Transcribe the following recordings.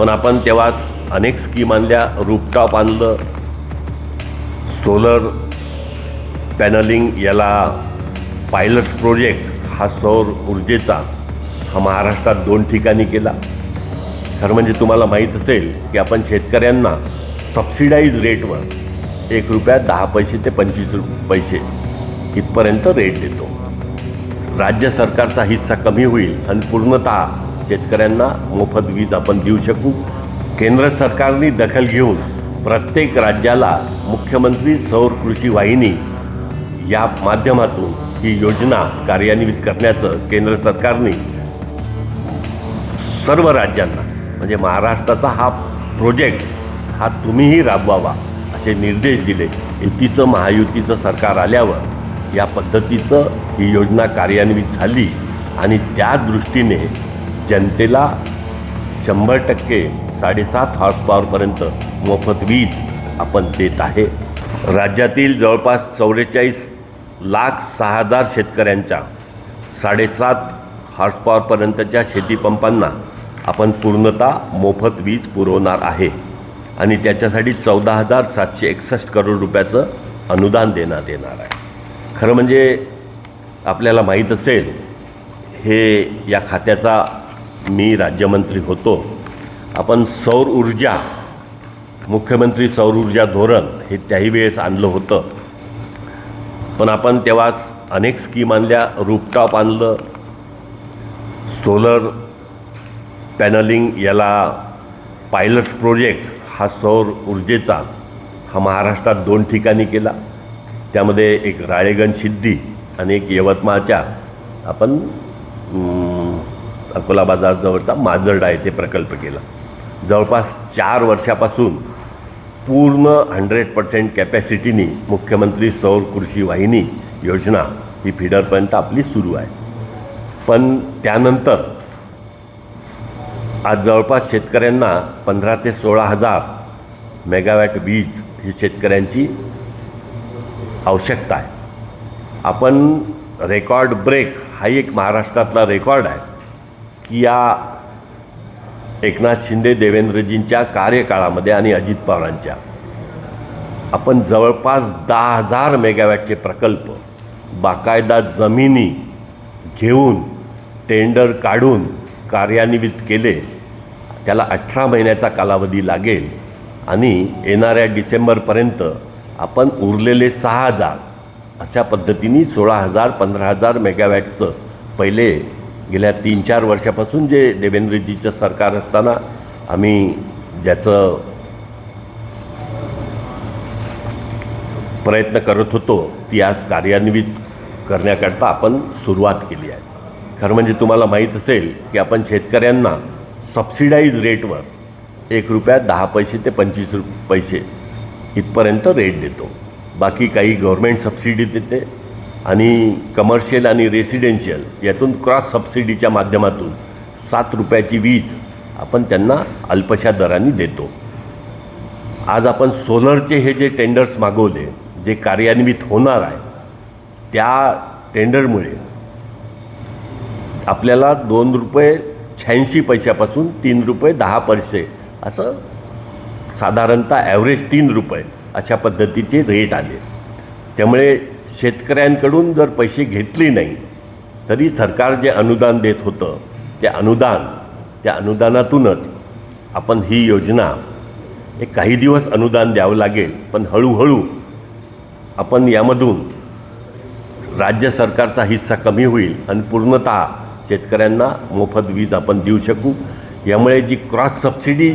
पण आपण तेव्हा अनेक स्कीम आणल्या. रूपटॉप आणलं. सोलर पॅनलिंग याला पायलट प्रोजेक्ट हा सौर ऊर्जेचा हा महाराष्ट्रात दोन ठिकाणी केला. खरं म्हणजे तुम्हाला माहीत असेल की आपण शेतकऱ्यांना सबसिडाईज रेटवर एक रुपया दहा पैसे ते पंचवीस पैसे इथपर्यंत रेट देतो. राज्य सरकारचा हिस्सा कमी होईल आणि पूर्णतः शेतकऱ्यांना मोफत वीज आपण देऊ शकू. केंद्र सरकारने दखल घेऊन प्रत्येक राज्याला मुख्यमंत्री सौर कृषी वाहिनी या माध्यमातून ही योजना कार्यान्वित करण्याचं केंद्र सरकारने सर्व राज्यांना म्हणजे महाराष्ट्राचा हा प्रोजेक्ट हा तुम्हीही राबवावा असे निर्देश दिले. युतीचं महायुतीचं सरकार आल्यावर या पद्धतीचं ही योजना कार्यान्वित झाली आणि त्या दृष्टीने जनतेला शंभर टक्के साडेसात हॉर्स पॉवरपर्यंत मोफत वीज आपण देत आहे. राज्यातील जवळपास चौवेचाळीस लाख सहा हजार शेतकऱ्यांच्या साडेसात हॉर्स पॉवरपर्यंतच्या शेतीपंपांना आपण पूर्णतः मोफत वीज पुरवणार आहे. आणि त्याच्यासाठी चौदा हजार सातशे एकसष्ट करोड रुपयाचं अनुदान देण्यात येणार आहे. खरं म्हणजे आपल्याला माहीत असेल हे या खात्याचा मी राज्यमंत्री होतो. आपण सौर ऊर्जा मुख्यमंत्री सौर ऊर्जा धोरण हे त्याही वेळेस आणलं होतं. पण आपण तेव्हा अनेक स्कीम आणल्या रूपटॉप आणलं सोलर पॅनलिंग याला पायलट प्रोजेक्ट हा सौर ऊर्जेचा हा महाराष्ट्रात दोन ठिकाणी केला. त्यामध्ये एक राळेगण सिद्धी आणि एक यवतमाळच्या. आपण अकोला बाजारजवळचा माजर्डा येथे प्रकल्प केला. जवळपास चार वर्षापासून पूर्ण हंड्रेड पर्सेंट कॅपॅसिटीनी मुख्यमंत्री सौर कृषी वाहिनी योजना ही फिडरपर्यंत आपली सुरू आहे. पण त्यानंतर आज जवळपास शेतकऱ्यांना पंधरा ते सोळा हजार मेगावॅट वीज ही शेतकऱ्यांची आवश्यकता आहे. आपण रेकॉर्ड ब्रेक हा एक महाराष्ट्रातला रेकॉर्ड आहे. या एकनाथ शिंदे देवेंद्रजींच्या कार्यकाळामध्ये आणि अजित पवारांच्या. आपण जवळपास दहा हजार मेगावॅटचे प्रकल्प बाकायदा जमिनी घेऊन टेंडर काढून कार्यान्वित केले. त्याला अठरा महिन्याचा कालावधी लागेल आणि येणाऱ्या डिसेंबरपर्यंत आपण उरलेले सहा हजार अशा पद्धतीने सोळा हजार पंधरा हजार मेगावॅटचं पहिले गेल्या तीन चार वर्षापासून जे देवेंद्रजीचं सरकार असताना आम्ही ज्याचं प्रयत्न करत होतो ती आज कार्यान्वित करण्याकरता आपण सुरुवात केली आहे. खरं म्हणजे तुम्हाला माहीत असेल की आपण शेतकऱ्यांना सबसिडाईज रेटवर एक रुपया दहा पैसे ते पंचवीस रु पैसे इथपर्यंत रेट देतो. बाकी काही गव्हर्मेंट सबसिडी देते आणि कमर्शियल आणि रेसिडेन्शियल यातून क्रॉस सबसिडीच्या माध्यमातून सात रुपयाची वीज आपण त्यांना अल्पशा दराने देतो. आज आपण सोलरचे हे जे टेंडर्स मागवले जे कार्यान्वित होणार आहे त्या टेंडरमुळे आपल्याला दोन रुपये शहाऐंशी पैशापासून तीन रुपये दहा पैसे असं साधारणतः ॲव्हरेज तीन रुपये अशा पद्धतीचे रेट आले. त्यामुळे शेतकऱ्यांकडून जर पैसे घेतले नाही तरी सरकार जे अनुदान देत होतं ते अनुदान त्या अनुदानातूनच आपण ही योजना एक काही दिवस अनुदान द्यावं लागेल पण हळूहळू आपण यामधून राज्य सरकारचा हिस्सा कमी होईल आणि पूर्णतः शेतकऱ्यांना मोफत वीज आपण देऊ शकू. यामुळे जी क्रॉस सबसिडी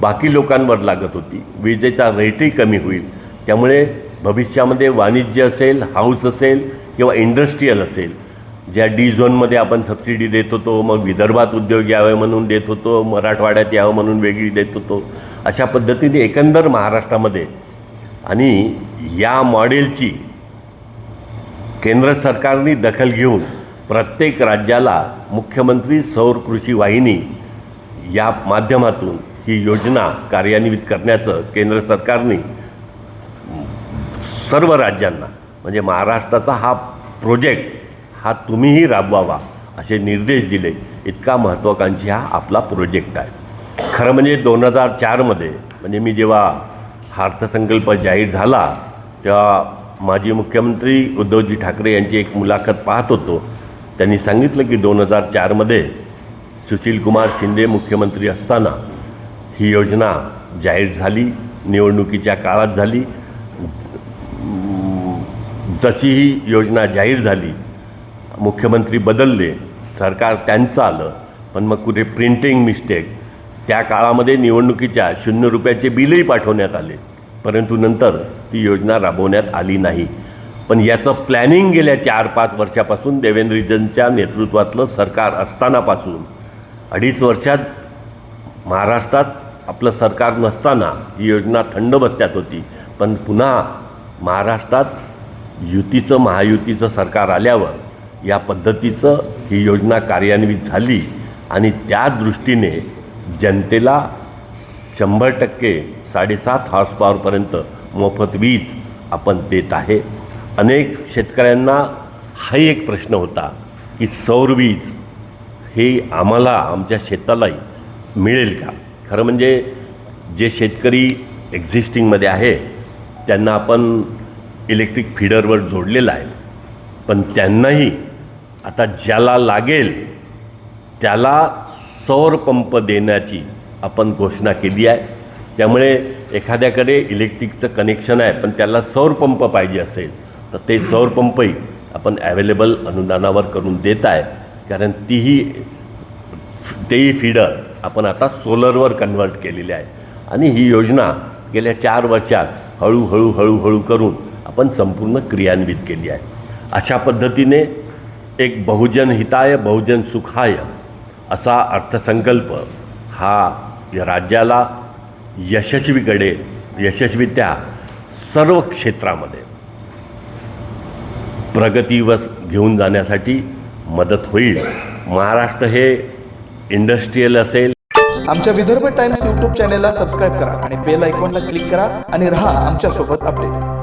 बाकी लोकांवर लागत होती विजेचा रेटही कमी होईल. त्यामुळे भविष्यामध्ये वाणिज्य असेल हाऊस असेल किंवा इंडस्ट्रीयल असेल ज्या डी झोनमध्ये आपण सबसिडी देत होतो मग विदर्भात उद्योग यावे म्हणून देत होतो मराठवाड्यात यावं म्हणून वेगळी देत होतो अशा पद्धतीने एकंदर महाराष्ट्रामध्ये आणि या मॉडेलची केंद्र सरकारने दखल घेऊन प्रत्येक राज्याला मुख्यमंत्री सौर कृषी वाहिनी या माध्यमातून ही योजना कार्यान्वित करण्याचं केंद्र सरकारने सर्व राज्यांना म्हणजे महाराष्ट्राचा हा प्रोजेक्ट हा तुम्हीही राबवावा असे निर्देश दिले. इतका महत्त्वाकांक्षी हा आपला प्रोजेक्ट आहे. खरं म्हणजे दोन हजार चारमध्ये म्हणजे मी जेव्हा हा अर्थसंकल्प जाहीर झाला तेव्हा माजी मुख्यमंत्री उद्धवजी ठाकरे यांची एक मुलाखत पाहत होतो. त्यांनी सांगितलं की दोन हजार चारमध्ये सुशीलकुमार शिंदे मुख्यमंत्री असताना ही योजना जाहीर झाली निवडणुकीच्या काळात झाली. जशी ही योजना जाहीर झाली मुख्यमंत्री बदलले सरकार त्यांचं आलं पण मग कुठे प्रिंटिंग मिस्टेक त्या काळामध्ये निवडणुकीच्या शून्य रुपयाचे बिलही पाठवण्यात आले. परंतु नंतर ती योजना राबवण्यात आली नाही. पण याचं प्लॅनिंग गेल्या चार पाच वर्षापासून देवेंद्रजींच्या नेतृत्वातलं सरकार असतानापासून अडीच वर्षात महाराष्ट्रात आपलं सरकार नसताना ही योजना थंड बसत्यात होती. पण पुन्हा महाराष्ट्रात युतीचं महायुतीचं सरकार आल्यावर या पद्धतीचं ही योजना कार्यान्वित झाली आणि त्या दृष्टीने जनतेला शंभर टक्के साडेसात हॉर्स पॉवरपर्यंत मोफत वीज आपण देत आहे. अनेक शेतकऱ्यांना हाही एक प्रश्न होता की सौर वीज हे आम्हाला आमच्या शेतालाही मिळेल का? खरं म्हणजे जे शेतकरी एक्झिस्टिंगमध्ये आहे त्यांना आपण इलेक्ट्रिक फीडरवर जोडलेला आहे. पण त्यांनाही आता ज्याला लागेल त्याला सौर पंप देण्याची आपण घोषणा केली आहे. त्यामुळे एखाद्याकडे इलेक्ट्रिकचं कनेक्शन आहे पण त्याला सौर पंप पाहिजे असेल तर ते सौर पंपही आपण ॲवेलेबल अनुदानावर करून देत आहे. कारण तीही तेही फीडर आपण आता सोलरवर कन्वर्ट केलेली आहे. आणि ही योजना गेल्या चार वर्षात हळूहळू हळूहळू करून आपण संपूर्ण क्रियान्वित केली आहे. अशा पद्धतीने एक बहुजन हिताय बहुजन सुखाय असा अर्थसंकल्प हा या राज्याला यशस्वीकडे यशस्वीत्या सर्व क्षेत्रामध्ये प्रगतीवस घेऊन जाण्यासाठी मदत होईल. महाराष्ट्र हे इंडस्ट्रीयल असेल. आमच्या विदर्भ टाइम्स यूट्यूब चॅनेलला सबस्क्राईब करा आणि बेल आयकॉनला क्लिक करा आणि रहा आमच्यासोबत अपडेट.